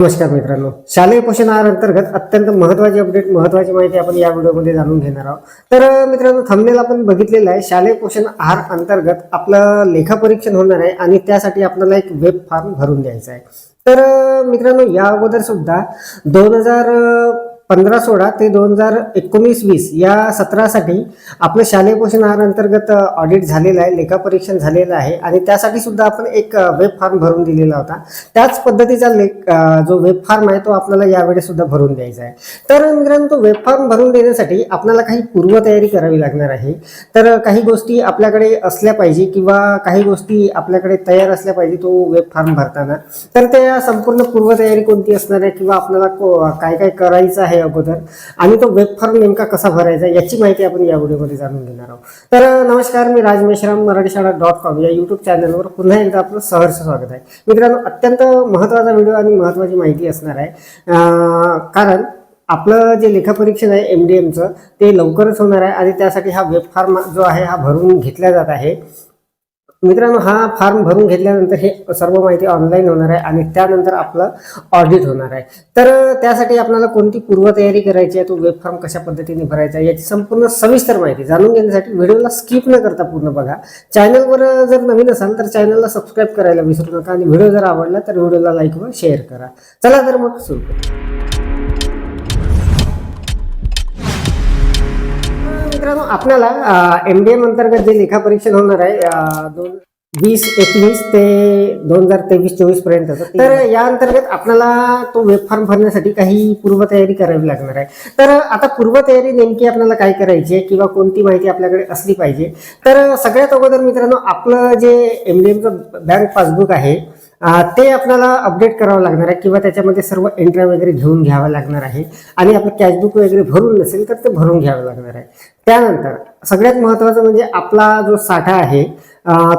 नमस्कार मित्रांनो. शालेय पोषण आहार अंतर्गत अत्यंत महत्वाची अपडेट महत्वाची माहिती आपण या व्हिडिओमध्ये जाणून घेणार आहोत. तर मित्रांनो थंबनेल आपण बघितलेलं आहे. शालेय पोषण आहार अंतर्गत आपलं लेखापरीक्षण होणार आहे आणि त्यासाठी आपल्याला एक वेब फॉर्म भरून द्यायचा आहे. तर मित्रांनो या अगोदर सुद्धा दोन हजार पंधरा सोळा ते दोन हजार एकोणीस वीस या सत्रासाठी आपलं शालेय पोषण आहार अंतर्गत ऑडिट झालेलं आहे लेखापरीक्षण झालेलं आहे आणि त्यासाठी सुद्धा आपण एक वेब फॉर्म भरून दिलेला होता. त्याच पद्धतीचा लेख जो वेब फॉर्म आहे तो आपल्याला यावेळी सुद्धा भरून द्यायचा आहे. तर मित्रांनो तो वेब फॉर्म भरून देण्यासाठी आपल्याला काही पूर्वतयारी करावी लागणार आहे. तर काही गोष्टी आपल्याकडे असल्या पाहिजे किंवा काही गोष्टी आपल्याकडे तयार असल्या पाहिजे तो वेब फॉर्म भरताना. तर त्या संपूर्ण पूर्वतयारी कोणती असणार आहे किंवा आपल्याला को- काय काय करायचं आहे अगोदर. आणि तो वेब फॉर्म नेमका कसा भरायचा याची माहिती आपण या व्हिडिओमध्ये जाणून घेणार आहोत. तर नमस्कार मी राज मेश्राम मराठी शाळा डॉट कॉम या युट्यूब चॅनलवर पुन्हा एकदा आपलं सहर्ष स्वागत आहे. मित्रांनो अत्यंत महत्त्वाचा व्हिडिओ आणि महत्त्वाची माहिती असणार आहे. कारण आपलं जे लेखापरीक्षण आहे एम डी एमचं ते लवकरच होणार आहे आणि त्यासाठी हा वेब फॉर्म जो आहे हा भरून घेतला जात आहे. मित्रांनो हा फॉर्म भरून घेतल्यानंतर हे सर्व माहिती ऑनलाईन होणार आहे आणि त्यानंतर आपलं ऑडिट होणार आहे. तर त्यासाठी आपल्याला कोणती पूर्वतयारी करायची आहे तो वेब फॉर्म कशा पद्धतीने भरायचा आहे याची संपूर्ण सविस्तर माहिती जाणून घेण्यासाठी व्हिडिओला स्किप न करता पूर्ण बघा. चॅनलवर जर नवीन असाल तर चॅनलला सबस्क्राईब करायला विसरू नका आणि व्हिडिओ जर आवडला तर व्हिडिओला लाईक व शेअर करा. चला तर मग सुरू करू. मित्रांनो आपल्याला एम डी एम अंतर्गत जे लेखापरीक्षण होणार आहे दोन वीस एकवीस ते दोन हजार तेवीस चोवीसपर्यंत तर या अंतर्गत आपल्याला तो वेब फॉर्म भरण्यासाठी काही पूर्वतयारी करावी लागणार आहे. तर आता पूर्वतयारी नेमकी आपल्याला काय करायची आहे किंवा कोणती माहिती आपल्याकडे असली पाहिजे? तर सगळ्यात अगोदर मित्रांनो आपलं जे एम डी एमचं बँक पासबुक आहे ते आपल्याला अपडेट करावं लागणार आहे किंवा त्याच्यामध्ये सर्व एंट्र्या वगैरे घेऊन घ्यावं लागणार आहे. आणि आपलं कॅशबुक वगैरे भरून नसेल तर ते भरून घ्यावं लागणार आहे. त्यानंतर सगळ्यात महत्त्वाचं म्हणजे आपला जो साठा आहे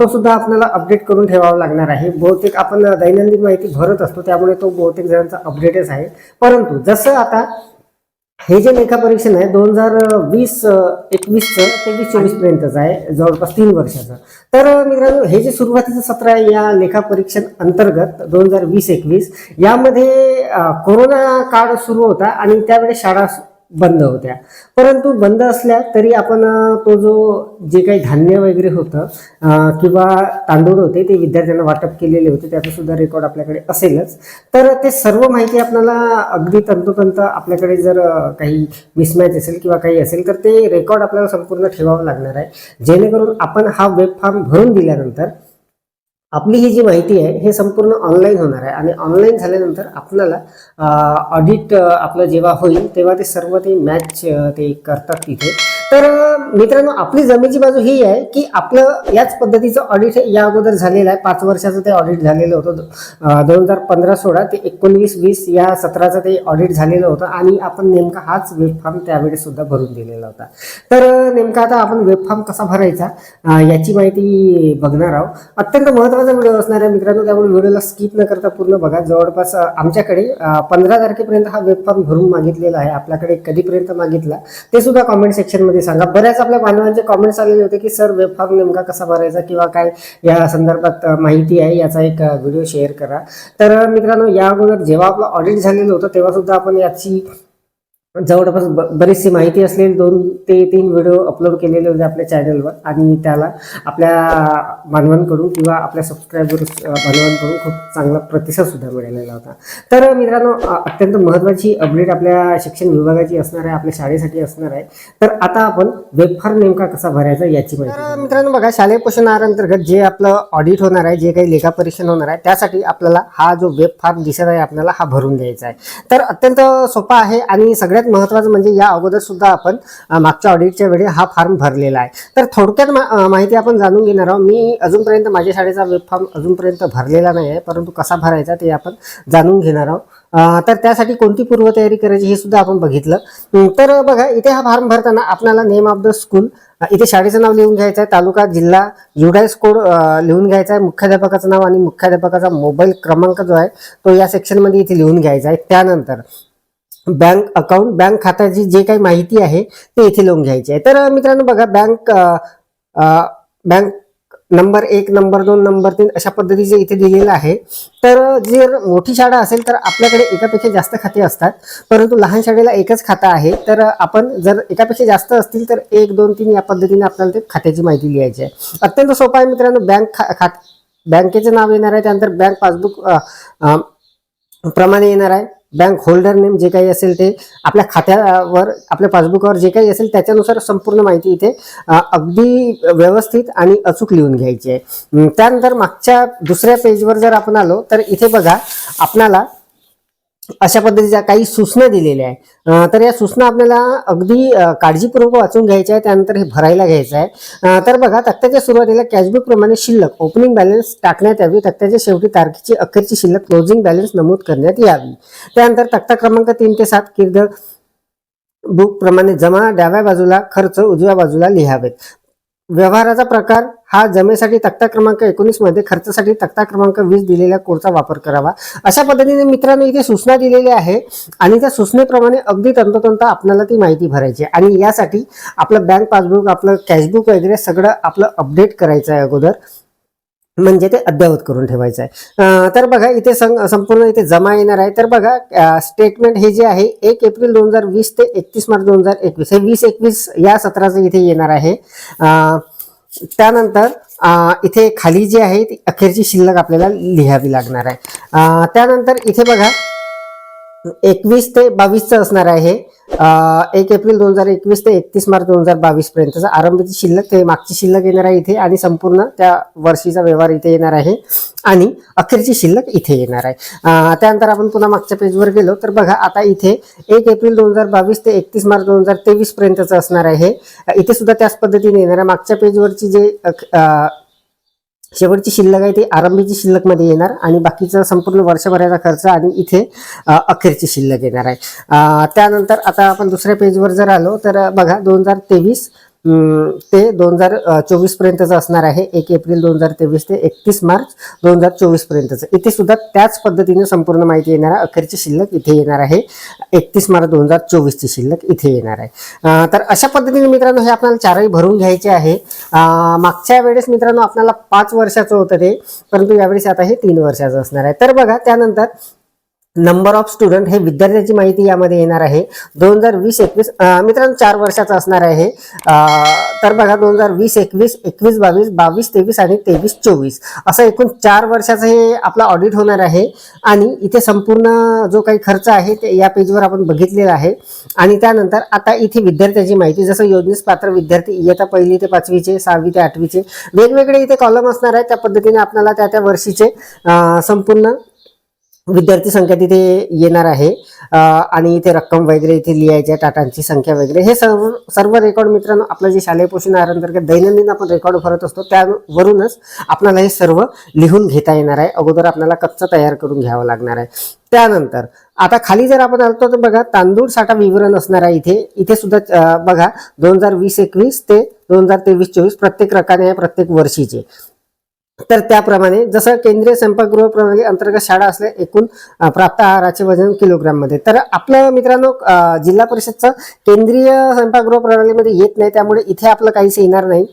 तो सुद्धा आपल्याला अपडेट करून ठेवावा लागणार आहे. बहुतेक आपण दैनंदिन माहिती भरत असतो त्यामुळे तो बहुतेक जणांचा अपडेटच आहे. परंतु जसं आता हे जे लेखापरीक्षण आहे दोन हजार वीस एकवीसचं ते वीस चोवीस पर्यंतच आहे जवळपास तीन वर्षाचं. तर मित्रांनो हे जे सुरुवातीचं सत्र आहे या लेखापरीक्षण अंतर्गत दोन हजार वीस एकवीस यामध्ये कोरोना काळ सुरू होता आणि त्यावेळेस शाळा बंद होत्या. परंतु बंद असल्या तरी आपण तो जो जे काही धान्य वगैरे होतं किंवा तांदूळ होते ते विद्यार्थ्यांना वाटप केलेले होते त्याचा सुद्धा रेकॉर्ड आपल्याकडे असेलच. तर ते सर्व माहिती आपल्याला अगदी तंतोतंत आपल्याकडे जर काही मिसमॅच असेल किंवा काही असेल तर ते रेकॉर्ड आपल्याला संपूर्ण ठेवावं लागणार आहे. जेणेकरून आपण हा वेब फॉर्म भरून दिल्यानंतर आपली ही जी माहिती आहे हे संपूर्ण ऑनलाईन होणार आहे. आणि ऑनलाईन झाल्यानंतर आपल्याला ऑडिट आपलं जेव्हा होईल तेव्हा ते सर्व ते मॅच ते करतात तिथे. तर मित्रांनो आपली जमेची बाजू ही आहे की आपलं याच पद्धतीचं ऑडिट या अगोदर झालेलं आहे. पाच वर्षाचं ते ऑडिट झालेलं होतं. दोन हजार पंधरा सोळा ते एकोणवीस वीस या सतराचं ते ऑडिट झालेलं होतं आणि आपण नेमका हाच वेब फॉर्म त्यावेळेस सुद्धा भरून दिलेला होता. तर नेमका आता आपण वेब फॉर्म कसा भरायचा याची माहिती बघणार आहोत. अत्यंत महत्त्वाचा व्हिडिओ असणार आहे मित्रांनो त्यामुळे व्हिडिओला स्किप न करता पूर्ण बघा. जवळपास आमच्याकडे पंधरा तारखेपर्यंत हा वेब फॉर्म भरून मागितलेला आहे. आपल्याकडे कधीपर्यंत मागितला ते सुद्धा कॉमेंट सेक्शनमध्ये सांगा. बऱ्याच आपल्या बांधवांचे कॉमेंट्स आलेले होते की सर वेब फॉर्म नेमका कसा भरायचा किंवा काय या संदर्भात माहिती आहे याचा एक व्हिडिओ शेअर करा. तर मित्रांनो या अगोदर जेव्हा आपलं ऑडिट झालेलं होतं तेव्हा सुद्धा आपण याची जवळपास बरीचशी माहिती असलेले दोन ते तीन व्हिडिओ अपलोड केलेले होते आपल्या चॅनलवर आणि त्याला आपल्या बांधवांकडून किंवा आपल्या सबस्क्रायबर बांधवांकडून खूप चांगला प्रतिसाद सुद्धा मिळालेला होता. तर मित्रांनो अत्यंत महत्त्वाची अपडेट आपल्या शिक्षण विभागाची असणार आहे आपल्या शाळेसाठी असणार आहे. तर आता आपण वेब फॉर्म नेमका कसा भरायचा याची माहिती तर मित्रांनो बघा शालेय पोषण अंतर्गत जे आपलं ऑडिट होणार आहे जे काही लेखापरीक्षण होणार आहे त्यासाठी आपल्याला हा जो वेब फॉर्म दिसत आहे आपल्याला हा भरून द्यायचा आहे. तर अत्यंत सोपा आहे आणि सगळ्यात महत्त्वाचं म्हणजे या अगोदर सुद्धा आपण मागच्या ऑडिटच्या वेळी हा फॉर्म भरलेला आहे. तर थोडक्यात मा- माहिती आपण जाणून घेणार आहोत. मी अजूनपर्यंत माझ्या शाळेचा वेब फॉर्म अजूनपर्यंत भरलेला नाही आहे परंतु कसा भरायचा ते आपण जाणून घेणार आहोत. तर त्यासाठी कोणती पूर्वतयारी करायची हे सुद्धा आपण बघितलं. तर बघा इथे हा फॉर्म भरताना आपल्याला नेम ऑफ द स्कूल इथे शाळेचं नाव लिहून घ्यायचं आहे तालुका जिल्हा युडायस कोड लिहून घ्यायचा आहे मुख्याध्यापकाचं नाव आणि मुख्याध्यापकाचा मोबाईल क्रमांक जो आहे तो या सेक्शनमध्ये इथे लिहून घ्यायचा आहे. त्यानंतर बँक अकाउंट बँक खात्याची जे काही माहिती आहे ते इथे लिहून घ्यायची आहे. तर मित्रांनो बघा बँक बँक नंबर एक नंबर दोन नंबर तीन अशा पद्धतीचे इथे दिलेलं आहे. तर जर मोठी शाळा असेल तर आपल्याकडे एकापेक्षा जास्त खाते असतात. परंतु लहान शाळेला एकच खाता आहे. तर आपण जर एकापेक्षा जास्त असतील तर एक दोन तीन या पद्धतीने आपल्याला ते खात्याची माहिती लिहायची आहे. अत्यंत सोपं आहे मित्रांनो बँक खा खात बँकेचं नाव येणार आहे. त्यानंतर बँक पासबुक प्रमाणे येणार आहे. बँक होल्डर नेम जे काही असेल ते आपल्या खात्यावर आपल्या पासबुकावर जे काही असेल त्याच्यानुसार संपूर्ण माहिती इथे अगदी व्यवस्थित आणि अचूक लिहून घ्यायची आहे. त्यानंतर मागच्या दुसऱ्या पेजवर जर आपण आलो तर इथे बघा आपणाला अशा पद्धतीच्या काही सूचना दिलेल्या आहे तर या सूचना आपल्याला अगदी काळजीपूर्वक वाचून घ्यायच्या आहे त्यानंतर हे भरायला घ्यायचं आहे. तर बघा तक्त्याच्या सुरुवातीला कॅशबुक प्रमाणे शिल्लक ओपनिंग बॅलन्स टाकण्यात यावी. तक्त्याच्या शेवटी तारखेची अखेरची शिल्लक क्लोजिंग बॅलन्स नमूद करण्यात यावी. त्यानंतर तक्ता क्रमांक तीन ते सात किर्द बुक प्रमाणे जमा डाव्या बाजूला खर्च उजव्या बाजूला लिहावेत. व्यवहाराचा प्रकार हा जमेसाठी तक्ता क्रमांक एकोणीसमध्ये खर्चासाठी तक्ता क्रमांक वीस दिलेल्या कोडचा वापर करावा. अशा पद्धतीने मित्रांनो इथे सूचना दिलेल्या आहे आणि त्या सूचनेप्रमाणे अगदी तंतोतंत आपल्याला ती माहिती भरायची आहे. आणि यासाठी आपलं बँक पासबुक आपलं कॅशबुक वगैरे सगळं आपलं अपडेट करायचं आहे अगोदर. म्हणजे ते अद्ययावत करून ठेवायचं आहे. तर बघा इथे सं संपूर्ण इथे जमा येणार आहे. तर बघा स्टेटमेंट हे जे आहे एक एप्रिल दोन हजार वीस ते एकतीस मार्च दोन हजार एकवीस. हे वीस एकवीस या सत्राचं इथे येणार आहे. त्यानंतर इथे खाली जी आहे ती अखेरची शिल्लक आपल्याला लिहावी लागणार आहे. त्यानंतर इथे बघा एकवीस ते बावीसचं असणार आहे एक एप्रिल दोन हजार एकवीस ते एकतीस मार्च दोन हजार बावीस पर्यंतचा आरंभीची शिल्लक ते मागची शिल्लक येणार आहे इथे आणि संपूर्ण त्या वर्षीचा व्यवहार इथे येणार आहे. आणि अखेरची शिल्लक इथे येणार आहे. त्यानंतर आपण पुन्हा मागच्या पेजवर गेलो तर बघा आता इथे एक एप्रिल दोन हजार बावीस ते एकतीस मार्च दोन हजार तेवीस पर्यंतचं असणार आहे इथे सुद्धा त्याच पद्धतीने येणार आहे. मागच्या पेजवरची जे अख- शेवटची शिल्लक आहे ती आरंभीची शिल्लकमध्ये येणार आणि बाकीचा संपूर्ण वर्षभराचा खर्च आणि इथे अखेरची शिल्लक येणार आहे. त्यानंतर आता आपण दुसऱ्या पेजवर जर आलो तर बघा दोन हजार तेवीस ते दोन हजार चोवीस पर्यंतचं असणार आहे. एक एप्रिल दोन हजार तेवीस ते एकतीस मार्च दोन हजार चोवीस पर्यंतचं इथे सुद्धा त्याच पद्धतीने संपूर्ण माहिती येणार आहे अखेरची शिल्लक इथे येणार आहे. एकतीस मार्च दोन हजार चोवीसची शिल्लक इथे येणार आहे. तर अशा पद्धतीने मित्रांनो हे आपल्याला चारही भरून घ्यायचे आहे. मागच्या वेळेस मित्रांनो आपल्याला पाच वर्षाचं होतं ते परंतु यावेळेस आता हे तीन वर्षाचं असणार आहे. तर बघा त्यानंतर नंबर ऑफ स्टुडंट हे विद्यार्थ्याची माहिती यामध्ये येणार आहे. दोन हजार वीस एकवीस मित्रांनो चार वर्षाचा असणार आहे तर बघा दोन हजार वीस एकवीस एकवीस बावीस बावीस तेवीस आणि तेवीस चोवीस. असं एकूण चार वर्षाचं हे आपला ऑडिट होणार आहे. आणि इथे संपूर्ण जो काही खर्च आहे ते या पेजवर आपण बघितलेला आहे. आणि त्यानंतर आता इथे विद्यार्थ्याची माहिती जसं योजनेस पात्र विद्यार्थी इयत्ता पहिली ते पाचवीचे सहावी ते आठवीचे वेगवेगळे इथे कॉलम असणार आहेत. त्या पद्धतीने आपल्याला त्या त्या वर्षीचे संपूर्ण विद्यार्थी संख्या तिथे येणार आहे. आणि इथे रक्कम वगैरे इथे लिहायची आहे टाटांची संख्या वगैरे. हे सर्व सर्व रेकॉर्ड मित्रांनो आपलं जे शालेय पोषण आहारांतर्गत दैनंदिन आपण रेकॉर्ड भरत असतो त्यावरूनच आपल्याला हे सर्व लिहून घेता येणार आहे. अगोदर आपल्याला कच्चं तयार करून घ्यावं लागणार आहे. त्यानंतर आता खाली जर आपण आलो तर बघा तांदूळ साठा विवरण असणार आहे इथे. इथे सुद्धा बघा दोन हजार वीस एकवीस ते दोन हजार तेवीस चोवीस प्रत्येक रकाने आहे प्रत्येक वर्षीचे. तर त्याप्रमाणे जसं केंद्रीय स्वयंपाकगृह प्रणाली अंतर्गत शाळा असल्या एकूण प्राप्त आहाराचे वजन किलोग्राममध्ये. तर आपलं मित्रांनो जिल्हा परिषदचं केंद्रीय स्वयंपाकगृह प्रणालीमध्ये येत नाही त्यामुळे इथे आपलं काहीच येणार नाही.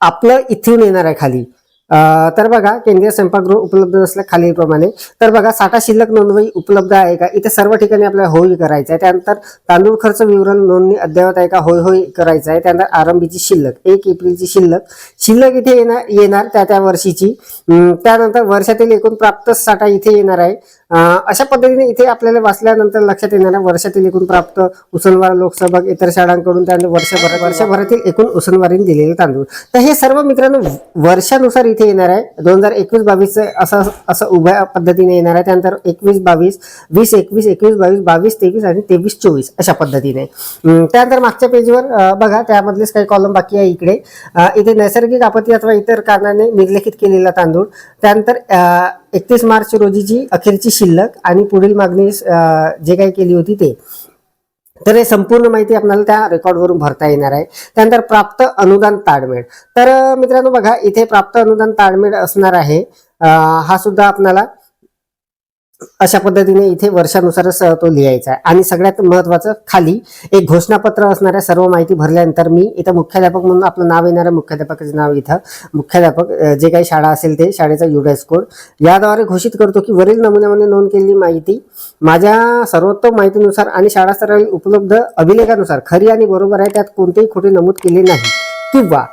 आपलं इथून येणार आहे खाली. तर बघा केंद्रीय स्वयंपाकगृह उपलब्ध नसल्या खालीलप्रमाणे. तर बघा साठा शिल्लक नोंदवही उपलब्ध आहे का? इथे सर्व ठिकाणी आपल्याला होय करायचं आहे. त्यानंतर तांदूळ खर्च विवरण नोंदणी अद्ययावत आहे का? होय होय करायचं आहे. त्यानंतर आरंभीची शिल्लक एक एप्रिलची शिल्लक. शिल्लक इथे येणार येणार त्या त्या वर्षीची. त्यानंतर वर्षातील एकूण प्राप्त साठा इथे येणार आहे. अशा पद्धतीने इथे आपल्याला वाचल्यानंतर लक्षात येणार आहे वर्षातील एकूण प्राप्त उसनवार लोकसभा इतर शाळांकडून त्यानंतर वर्षभर वर्षभरातील एकूण उसनवारीने दिलेले तांदूळ. तर हे सर्व मित्रांनो वर्षानुसार इथे येणार आहे. दोन हजार एकवीस बावीस असं असं उभ्या पद्धतीने येणार आहे. त्यानंतर एकवीस बावीस वीस एकवीस एकवीस बावीस बावीस तेवीस आणि तेवीस चोवीस अशा पद्धतीने. त्यानंतर मागच्या पेजवर बघा त्यामधलेच काही कॉलम बाकी आहे इकडे. इथे नैसर्गिक आपत्ती अथवा इतर कारणाने निर्लेखित केलेला तांदूळ. त्यानंतर एकतीस मार्च रोजीची अखेरची शिल्लक आणि पुढील मागणी जे काही केली होती ते. तर हे संपूर्ण माहिती आपल्याला त्या रेकॉर्डवरून भरता येणार आहे. त्यानंतर प्राप्त अनुदान ताळमेळ. तर मित्रांनो बघा इथे प्राप्त अनुदान ताळमेळ असणार आहे. हा सुद्धा आपल्याला अशा पद्धतीने इथे वर्षानुसारच तो लिहायचा आहे. आणि सगळ्यात महत्वाचं खाली एक घोषणापत्र असणाऱ्या सर्व माहिती भरल्यानंतर मी इथं मुख्याध्यापक म्हणून आपलं नाव येणाऱ्या मुख्याध्यापकाचं नाव इथं मुख्याध्यापक जे काही शाळा असेल ते शाळेचा युडेस कोड याद्वारे घोषित करतो की वरील नमुन्यामध्ये नोंद केलेली माहिती माझ्या सर्वोत्तम माहितीनुसार आणि शाळा स्तरावरील उपलब्ध अभिलेखानुसार खरी आणि बरोबर आहे त्यात कोणतेही खोटे नमूद केले नाही. किंवा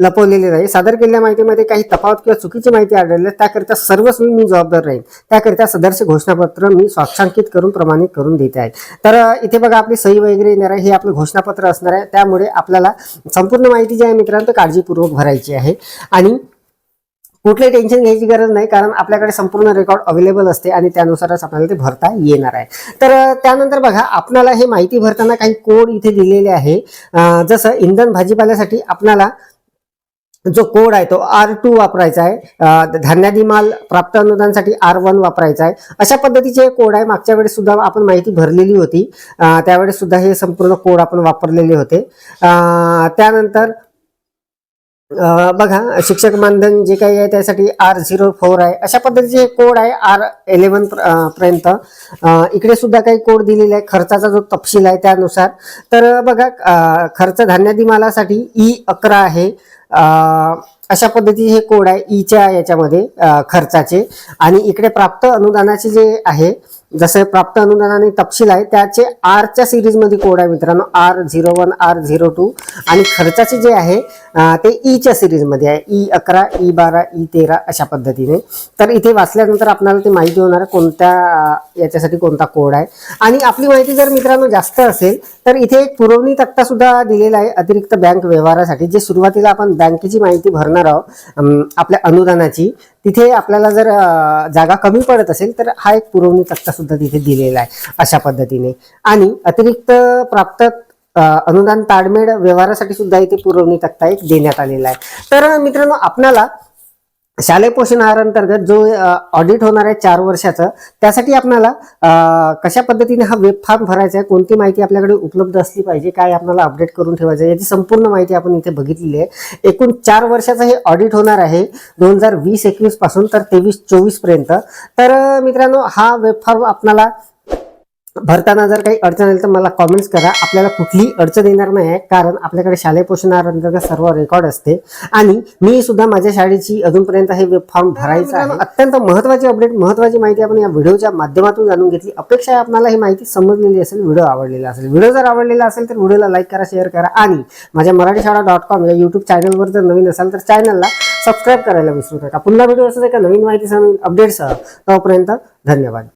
लपवलेले नाही सादर केलेल्या माहितीमध्ये काही तफावत किंवा चुकीची माहिती आढळल्यास त्याकरिता सर्वच मी जबाबदार राहील. त्याकरिता सदरचे घोषणापत्र मी स्वाक्षांकित करून प्रमाणित करून देते आहे. तर इथे बघा आपली सही वगैरे येणार आहे. हे आपलं घोषणापत्र असणार आहे. त्यामुळे आपल्याला संपूर्ण माहिती जी आहे मित्रांनो काळजीपूर्वक भरायची आहे. आणि कुठलंही टेन्शन घ्यायची गरज नाही कारण आपल्याकडे संपूर्ण रेकॉर्ड अवेलेबल असते आणि त्यानुसारच आपल्याला ते भरता येणार आहे. तर त्यानंतर बघा आपणाला हे माहिती भरताना काही कोड इथे दिलेले आहे. जसं इंधन भाजीपाल्यासाठी आपणाला जो कोड आहे तो आर टू वापरायचा आहे. धान्यादी माल प्राप्त अनुदानसाठी आर वन वापरायचा आहे. अशा पद्धतीचे हे कोड आहे. मागच्या वेळेस सुद्धा आपण माहिती भरलेली होती. त्यावेळेस सुद्धा हे संपूर्ण कोड आपण वापरलेले होते. त्यानंतर बघा शिक्षक मानधन जे काही आहे त्यासाठी आर झिरो फोर आहे. अशा पद्धतीचे हे कोड आहे आर इलेव्हन पर्यंत. इकडे सुद्धा काही कोड दिलेले आहे. खर्चाचा जो तपशील आहे त्यानुसार. तर बघा खर्च धान्यादी मालासाठी ई अकरा आहे. अशा पद्धतीचे हे कोड आहे ईच्या याच्यामध्ये खर्चाचे. आणि इकडे प्राप्त अनुदानाचे जे आहे जसं प्राप्त अनुदान आणि तपशील आहे त्याचे आरच्या सिरीजमध्ये कोड आहे मित्रांनो. R zero one R zero two आणि खर्चाचे जे आहे ते e ईच्या सिरीजमध्ये आहे. ई अकरा ई बारा ई तेरा अशा पद्धतीने. तर इथे वाचल्यानंतर आपल्याला ते माहिती होणार आहे कोणत्या याच्यासाठी कोणता कोड आहे. आणि आपली माहिती जर मित्रांनो जास्त असेल तर इथे एक पुरवणी तक्ता सुद्धा दिलेला आहे अतिरिक्त बँक व्यवहारासाठी जे सुरुवातीला आपण बँकेची माहिती भरणार आहोत आपल्या अनुदानाची. तिथे आपल्याला जर जागा कमी पडत असेल तर हा एक पुरवणी तक्ता सुद्धा तिथे दिलेला आहे अशा पद्धतीने. आणि अतिरिक्त प्राप्त अनुदान ताळमेळ व्यवहारासाठी सुद्धा इथे पुरवणी तक्ता एक देण्यात आलेला आहे. तर मित्रांनो आपणाला शालेय पोषण आहारांतर्गत जो ऑडिट होणार आहे चार वर्षाचं त्यासाठी आपल्याला कशा पद्धतीने हा वेब फॉर्म भरायचा आहे कोणती माहिती आपल्याकडे उपलब्ध असली पाहिजे काय आपल्याला अपडेट करून ठेवायचं आहे याची संपूर्ण माहिती आपण इथे बघितलेली आहे. एकूण चार वर्षाचं हे ऑडिट होणार आहे दोन हजार वीस एकवीसपासून तर तेवीस चोवीसपर्यंत. तर मित्रांनो हा वेब फॉर्म आपल्याला भरताना जर काही अडचण आली तर मला कॉमेंट्स करा. आपल्याला कुठलीही अडचण येणार नाही आहे कारण आपल्याकडे शालेय पोषण आहारांतर्गत सर्व रेकॉर्ड असते. आणि मी सुद्धा माझ्या शाळेची अजूनपर्यंत हे वेब फॉर्म भरायचा आहे. अत्यंत महत्वाची अपडेट महत्वाची माहिती आपण या व्हिडिओच्या माध्यमातून जाणून घेतली. अपेक्षा आहे आपल्याला ही माहिती समजलेली असेल व्हिडिओ आवडलेला असेल. व्हिडिओ जर आवडलेला असेल तर व्हिडिओला लाईक करा शेअर करा. आणि माझ्या मराठी शाळा डॉट कॉम या युट्यूब चॅनलवर जर नवीन असाल तर चॅनलला सबस्क्राईब करायला विसरू नका. पुन्हा व्हिडिओ असं का नवीन माहितीसह नवीन अपडेट्ससह तोपर्यंत धन्यवाद.